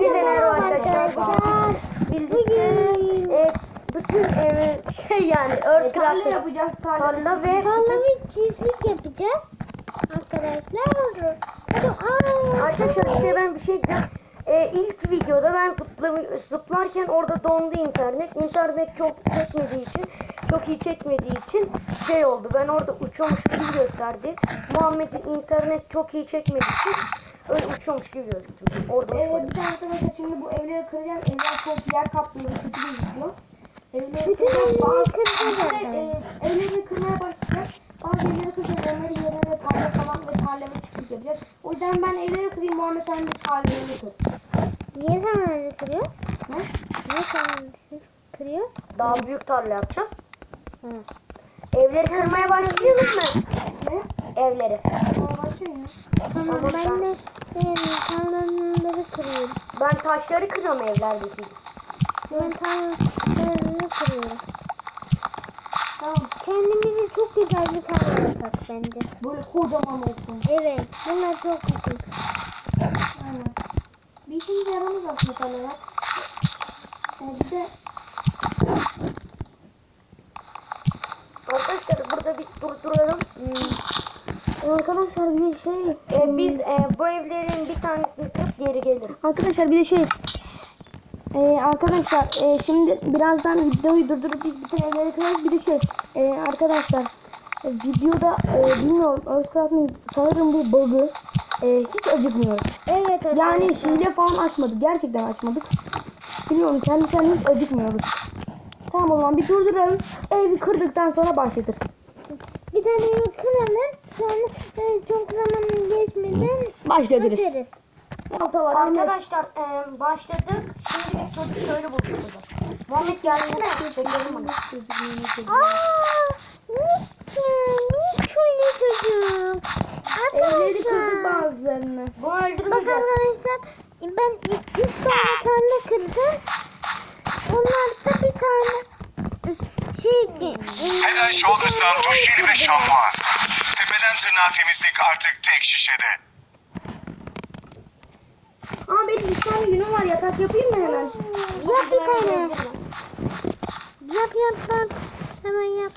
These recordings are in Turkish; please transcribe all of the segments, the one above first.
Hepinize merhaba arkadaşlar. Bugün e, bütün evi şey yani Earth Tarla Craft yapacağız. tarla ve tarla ve çiftlik yapacağız. Arkadaşlar. Arkadaşlar size ben bir şey diyeceğim. E, ilk videoda ben zıpla, zıplarken orada dondu internet. İnternet çok çekmediği için, çok iyi çekmediği için şey oldu. Ben orada uçuyormuş gibi gösterdi. Muhammed'in internet çok iyi çekmediği için öyle uçuyormuş gibi gözüktü. Orada Ee, bir tane arkadaşlar şimdi bu evleri kıracağız. Evler çok yer kaplıyor. Kötü gözüküyor. Evleri evleri Bazı- kıracağız Bazı, zaten. e, Evleri kırmaya başlayacağız. Bazı evleri kıracağız. Onları yerine tarla falan ve tarlama çiftlik yapacağız. O yüzden ben evleri kırayım. Muhammed sen de tarlaları kır. Niye tarlaları kırıyor? Ne? Niye tarlaları kırıyor? Daha büyük tarla yapacağız. Hı. Evleri kırmaya başlayalım mı? Ne? Evleri. Tamam Ama ben de benim tarlaları kırıyorum. Ben taşları kırıyorum evlerdeki. Ben tarlaları kırıyorum. Tamam. Kendimize çok güzel bir tarla yapak bence. Böyle kocaman olsun. Evet. Bunlar çok güzel. Aynen. Bir işimize yaramaz aslında tarlalar. Ee, bir de Arkadaşlar burada bir durduralım. Hmm. Arkadaşlar bir de şey Ee, biz e, bu evlerin bir tanesini kırıp geri geliriz. Arkadaşlar bir de şey ee, arkadaşlar ee, şimdi birazdan videoyu durdurup biz bütün evleri kırarız. Bir de şey ee, arkadaşlar e, videoda ee, bilmiyorum Özkrat'ın sanırım bu bug'ı ee, hiç acıkmıyoruz. Evet Yani arkadaşlar. hile falan açmadık. Gerçekten açmadık. Bilmiyorum kendi kendine hiç acıkmıyoruz. Tamam o zaman bir durduralım. Evi kırdıktan sonra başlatırız. Bir tane kıralım. Sonra e, çok zaman geçmeden. Ahmet. Arkadaşlar e, başladık. Şimdi biz çocuk şöyle bulduk burada. Muhammed gelsene. Çekelim onu. Aa, minik, minik köylü çocuk. Evleri kırdık Arkadaşlar. bazılarını. Bak öldürmeyeceğiz. arkadaşlar ben üç tane tarla kırdım. Onlar da bir tane Head and Shoulders'tan duş jeli ve şampuan. Tepeden tırnağa temizlik artık tek şişede. Aa benim bir tane günüm var. Yatak yapayım mı hemen? Yap bir tane. Yap yap bak. Hemen yap.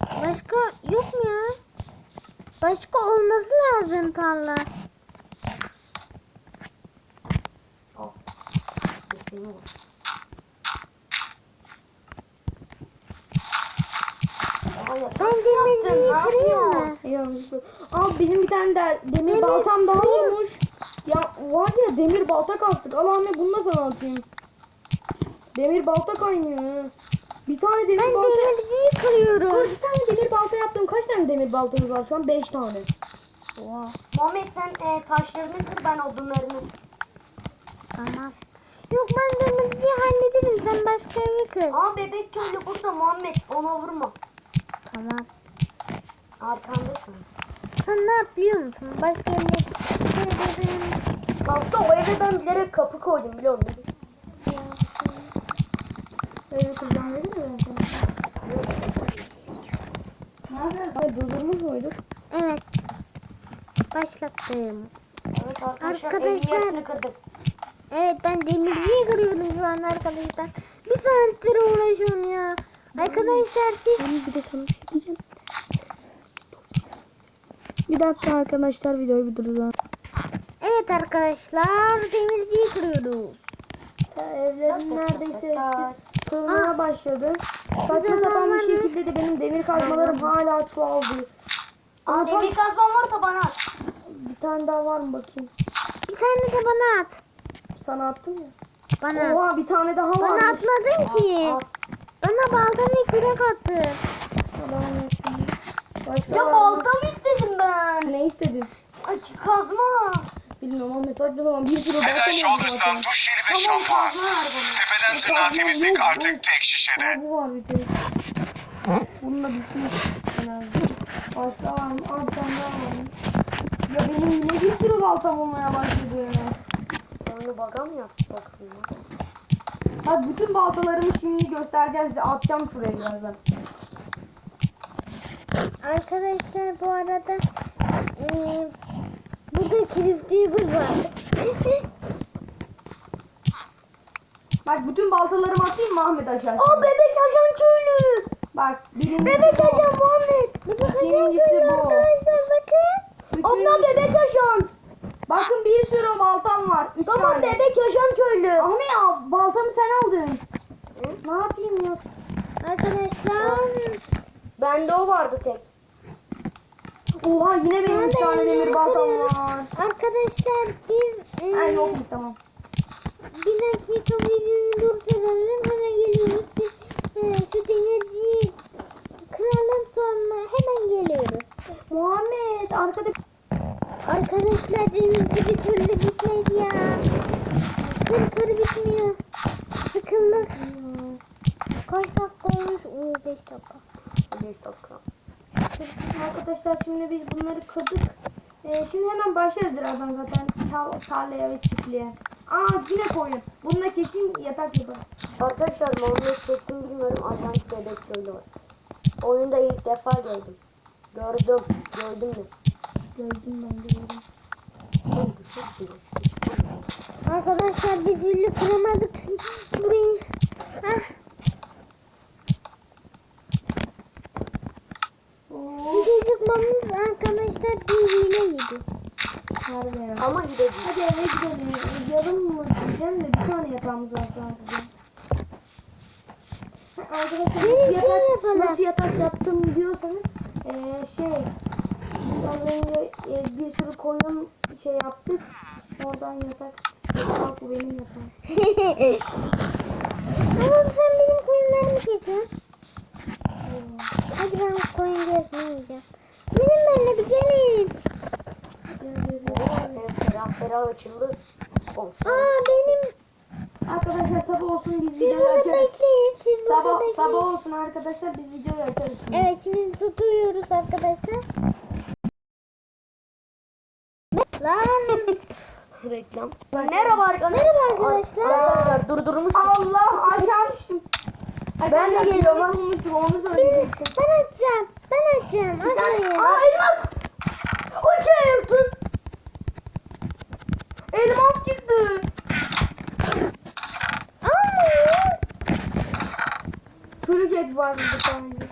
Başka yok mu ya? Başka olması lazım tarla. Ben demirciyi kırayım mı? Yanlışlıkla. Aa benim bir tane de demir, Demir baltam daha kırayım. olmuş. Ya var ya demir balta kastık. Al Ahmet bunu da sana atayım. Demir balta kaynıyor. Bir tane demir Ben balta. demirciyi kırıyorum. Dur bir tane demir balta yaptım. Kaç tane demir baltamız var şu an? 5 tane. Oha. Muhammed sen e, taşlarını kır ben odunlarını. Tamam. Yok ben demirciyi hallederim. Sen başka evi kır. Aa bebek köylü burada Muhammed. Ona vurma. Tamam. Arkandasın. Sen ne yapıyor musun? Başka kırarım. Hatta o eve ben bilerek kapı koydum biliyor musun? Kıracağım dedi mi? Ne yapıyorsun? Ay durdurmuş muyduk? Evet. Başlattım. Evet arkadaşlar, Arkadaşlar. evin yarısını kırdık. Evet ben demirciyi kırıyorum şu an arkadaşlar. Bir saattir uğraşıyorum ya. Arkadaşlar siz Ben bir de sana bir şey diyeceğim. Bir dakika arkadaşlar videoyu bir durduralım. Evet arkadaşlar demirciyi kırıyoruz. Evlerin neredeyse hepsi kırılmaya Ah. başladı. Saçma sapan bir şekilde de benim demir kazmalarım hala çoğaldı. Aa, demir kazman varsa bana at. Bir tane daha var mı bakayım? Bir tane de bana at. Sana attım ya. Bana. Oha bir tane daha Bana varmış. atmadın ki. At. Bana balta ve kürek attı. Tamam. Başka Ya var balta mı ben? Ne istedin? Ay kazma. Bilmiyorum ama mesaj zaman bir sürü Head balta and mı Shoulders'tan duş jeli ve Tamam şampuan. kazma ver bana. Tepeden tırnağa temizlik artık tek şişede. Aa, bu var bir tek. Bununla bitmiş. herhalde. Başka var mı? Bir tane daha var. Ya benim yine bir sürü baltam olmaya başladı. Onu baga mı yaptık baktım ya? Bak bütün baltalarımı şimdi göstereceğim size. Atacağım şuraya birazdan. Arkadaşlar bu arada eee burada kilitliğimiz var. Bak bütün baltalarımı atayım mı Ahmet aşağı? Aa bebek ajan köylü. Bak birincisi Bebek bu. ajan Muhammed. Bebek ajan köylü bu. arkadaşlar bakın. Üçüncüsü- bebek ajan. Bakın bir sürü baltam var. Üç Tamam tane. bebek ajan köylü. Ahmet ya baltamı sen aldın. Ne yapayım ya? Arkadaşlar. Bende o vardı tek. Oha yine benim tane demir baltam var. Arkadaşlar bir e, yokmuş tamam. bir dakika videoyu durduralım hemen geliyoruz. E, şu demirciyi kıralım sonra hemen geliyoruz. Muhammed arkada Arkadaşlar demirci bir türlü bitmedi ya. Kır kır bitmiyor. Sıkıldık. Kaç dakika olmuş? Oo 5 dakika. 5 dakika. Arkadaşlar şimdi biz bunları kırdık. Ee, şimdi hemen başlarız birazdan zaten çal, tarlaya ve çiftliğe. Aa yine koyun. Bununla kesin yatak yaparız. Arkadaşlar Muhammed çektim bilmiyorum ajan bebek var. Oyunda ilk defa gördüm. Gördüm. Gördüm mü? Gördüm ben gördüm. Arkadaşlar biz hüllü kıramadık. Burayı. Ah. Oo, Çocuklarımız arkadaşlar birbirine harbi ya. Ama hile değil. Hadi eve gidelim. Yarım mı diyeceğim de bir tane yatağımız var sadece. Arkadaşlar şey yatak, yapalım. nasıl yatak yaptım diyorsanız eee şey az önce e, bir sürü koyun şey yaptık. Oradan yatak. Bak bu benim yatağım. Ama sen benim koyunlarımı kesin. Hadi ben koyun gezmeyeceğim. Gelin benimle bir gelin. Evet, ferah ferah açıldı. Olsun. Aa benim. Arkadaşlar sabah olsun biz videoyu burada açarız. bekleyin. Siz burada Sabah, bekleyin. sabah olsun arkadaşlar biz videoyu açarız. şimdi. Evet şimdi tutuyoruz arkadaşlar. Lan. Reklam. Merhaba arkadaşlar. Merhaba arkadaşlar. Arkadaşlar durdurmuş. Allah aşağı düştüm. Ben de geliyorum. Ben bulmuştum onu Ben, söyleyecektim. ben açacağım. Ben açacağım. Açmayın. Aa elmas. Uçağı yaptın. Elmas çıktı. Aa. Var burada sadece.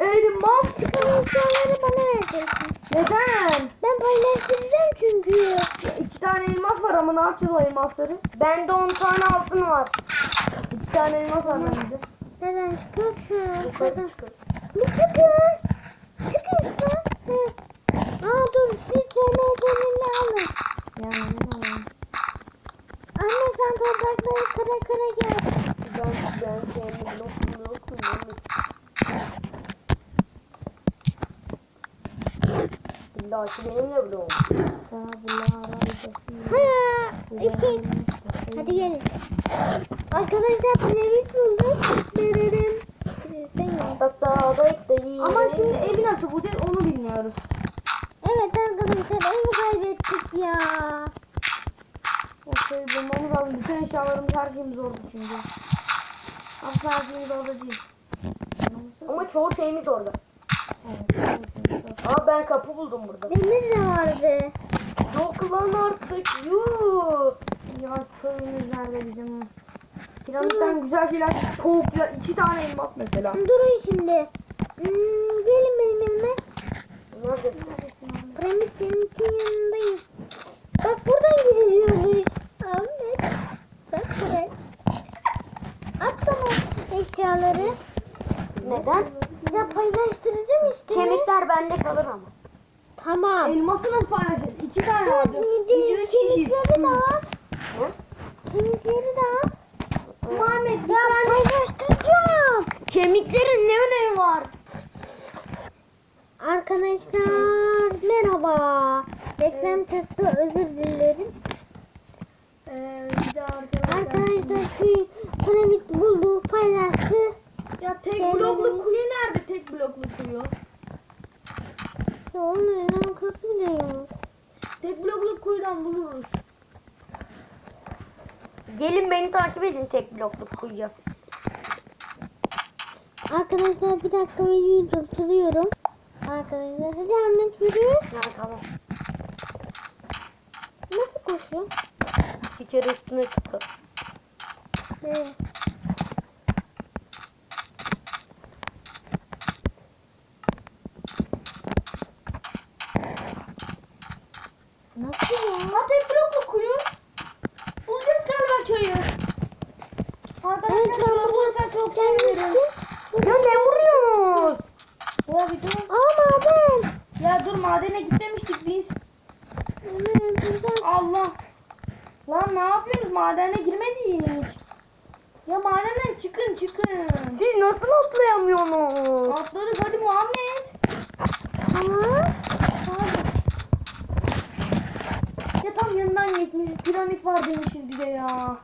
Elmas çıktı. Çıkan eşyaları bana vereceksin. Neden? Ben paylaştıracağım çünkü. Ya iki tane elmas var ama ne yapacağız o elmasları? Bende 10 tane altın var. İki tane elmas var bende. Neden çıkıyor şu? Yukarı çıkın. Bir çıkın. Çıkın lütfen. Hı. Aa dur siz TMT'ninle alın. Yani ne alayım? Anne sen toprakları kıra kıra gel. Ben ben şeyimi blok blok blok. İlla ki benimle bloğum. Sana bunları arayacağım. Ha, iki. Hadi gelin. Arkadaşlar pilavit bulduk. Dererim. Hatta da ilk de iyi. Ama şimdi evi nasıl bulacağız onu bilmiyoruz. Evet arkadaşlar evi kaybettik ya. O şeyi bulmamız lazım. Bütün eşyalarımız her şeyimiz orada çünkü. Aslında her şeyimiz orada değil. Ama çoğu şeyimiz orada. Evet. Aa ben kapı buldum burada. Demir de vardı. Yok lan artık. Yuh. Ya köyümüz nerede bizim? Piramitten güzel şeyler çok güzel. iki tane elmas mesela. Durun şimdi. Hmm, gelin benim yanıma. Neredesin? Piramit piramitin yanındayım. Bak buradan gidiliyormuş. Ahmet. Bak buraya. At bana eşyaları. Neden? Ya işte. Kemikler bende kalır ama. Tamam. Elması nasıl paylaşacağız? İki tane vardı. yedi. Biz üç kişiyiz. Kemikleri de at. Kemikleri de at. Muhammed Ya paylaştıracağım. Kemiklerin ne önemi var? Arkadaşlar merhaba. Reklam çıktı özür dilerim. Ee, arkadaşlar. Arkadaşlar şu piramit buldu paylaştı. Ya tek Şey bloklu dedim. kuyu nerede? Tek bloklu kuyu. Ya onun alakası bile yok. Tek bloklu kuyudan buluruz. Gelin beni takip edin tek bloklu kuyuya. Arkadaşlar bir dakika videoyu durduruyorum. Arkadaşlar hadi Ahmet yürü. Ha tamam. Nasıl koşuyor? Bir kere üstüne çıktı. Ne? Nasıl ya? Ha tek bloklu kuyu. Bulacağız galiba köyü. Arkadaşlar Evet, ben köyü burada bulursak çok sevinirim. Gelmiştim. Ya ne vuruyorsunuz? Ya bir dur. Aa maden. Ya dur madene gitmemiştik biz. Allah. Lan ne yapıyorsunuz? Madene girmedik. Ya madenden çıkın çıkın. Siz nasıl atlayamıyorsunuz? Atladık hadi Muhammed. Tamam. Ya tam yanından geçmiş. Piramit var demişiz bir de ya.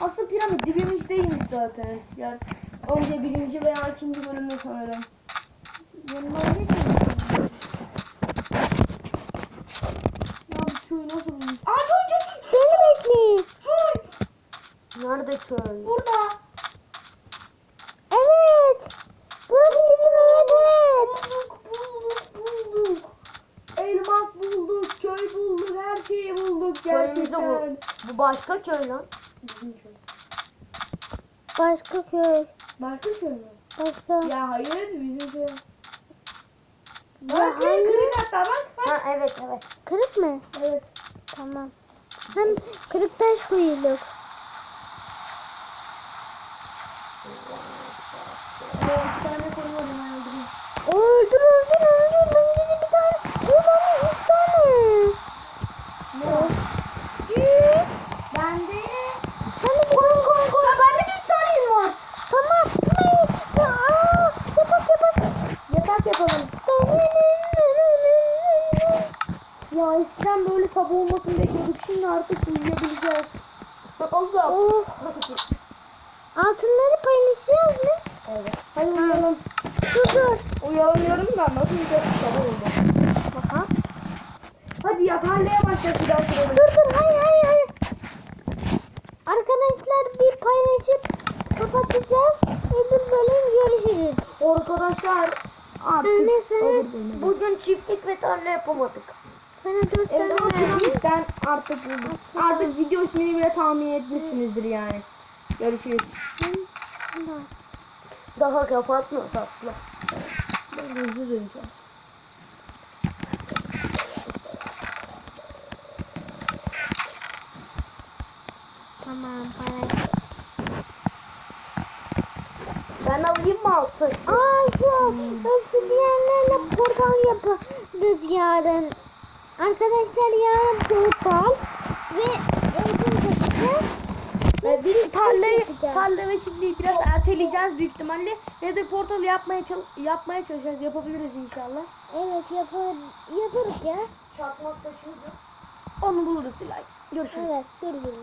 Aslında piramit dibimiz değilmiş zaten. Ya önce birinci veya ikinci bölümde sanırım. Yanından geçmiş. Köy nasıl bulmuş? Aa köy köy Beni bekleyin. köy. Nerede köy? Burada. Evet. Burası bizim evet evet. Bulduk bulduk bulduk. Elmas bulduk, köy bulduk, her şeyi bulduk gerçekten. bu. Bu başka köy lan. Bizim köy. Başka köy. Başka köy mü? Başka. Ya hayır bizim köy. Bak köy hayır. kırık hatta bak bak. Ha evet evet. Kırık mı? Evet. Tamam. Hem kırık taş koyulduk. Evet, bir tane koymadım ben öldüreyim. Öldür öldür öldür. Ben dedim bir tane. O bende üç tane. Ne? Üç. Bende. Hani koy koy koy. Bende de üç tane var. Tamam. Hayır. Ya, aa, yapak yapak. Yatak yapalım. Ya eskiden böyle sabah olmasını bekliyorduk. Şimdi artık uyuyabileceğiz. Allah. Of. Altınları paylaşıyoruz mu? Evet. Hadi uyuyalım. Dur dur. Uyanıyorum da nasıl uyuyacağız sabah oldu. Aha. Hadi ya tarlaya başla bir daha sürelim. Dur dur hayır hayır hayır. Arkadaşlar bir paylaşıp kapatacağız. Öbür bölüm görüşürüz. Arkadaşlar artık böyle. Bugün çiftlik ve tarla yapamadık. sana dört tane Evet artık bulduk. Artık video ismini bile tahmin etmişsinizdir yani. Görüşürüz. Daha kapatma sakla. Ben hızlı döneceğim. Tamam paylaş. Ben alayım mı altın? Aa şey obsidiyenlerle portal yaparız yarın. Arkadaşlar yarın portal ve keseceğiz. Ve biz tarlayı, tarla ve çiftliği biraz erteleyeceğiz büyük ihtimalle. Nether portalı yapmaya çal- yapmaya çalışacağız. Yapabiliriz inşallah. Evet yapar, yaparız ya. Çakmak taşıyacağım. Onu buluruz Silay. Görüşürüz. Evet görüşürüz.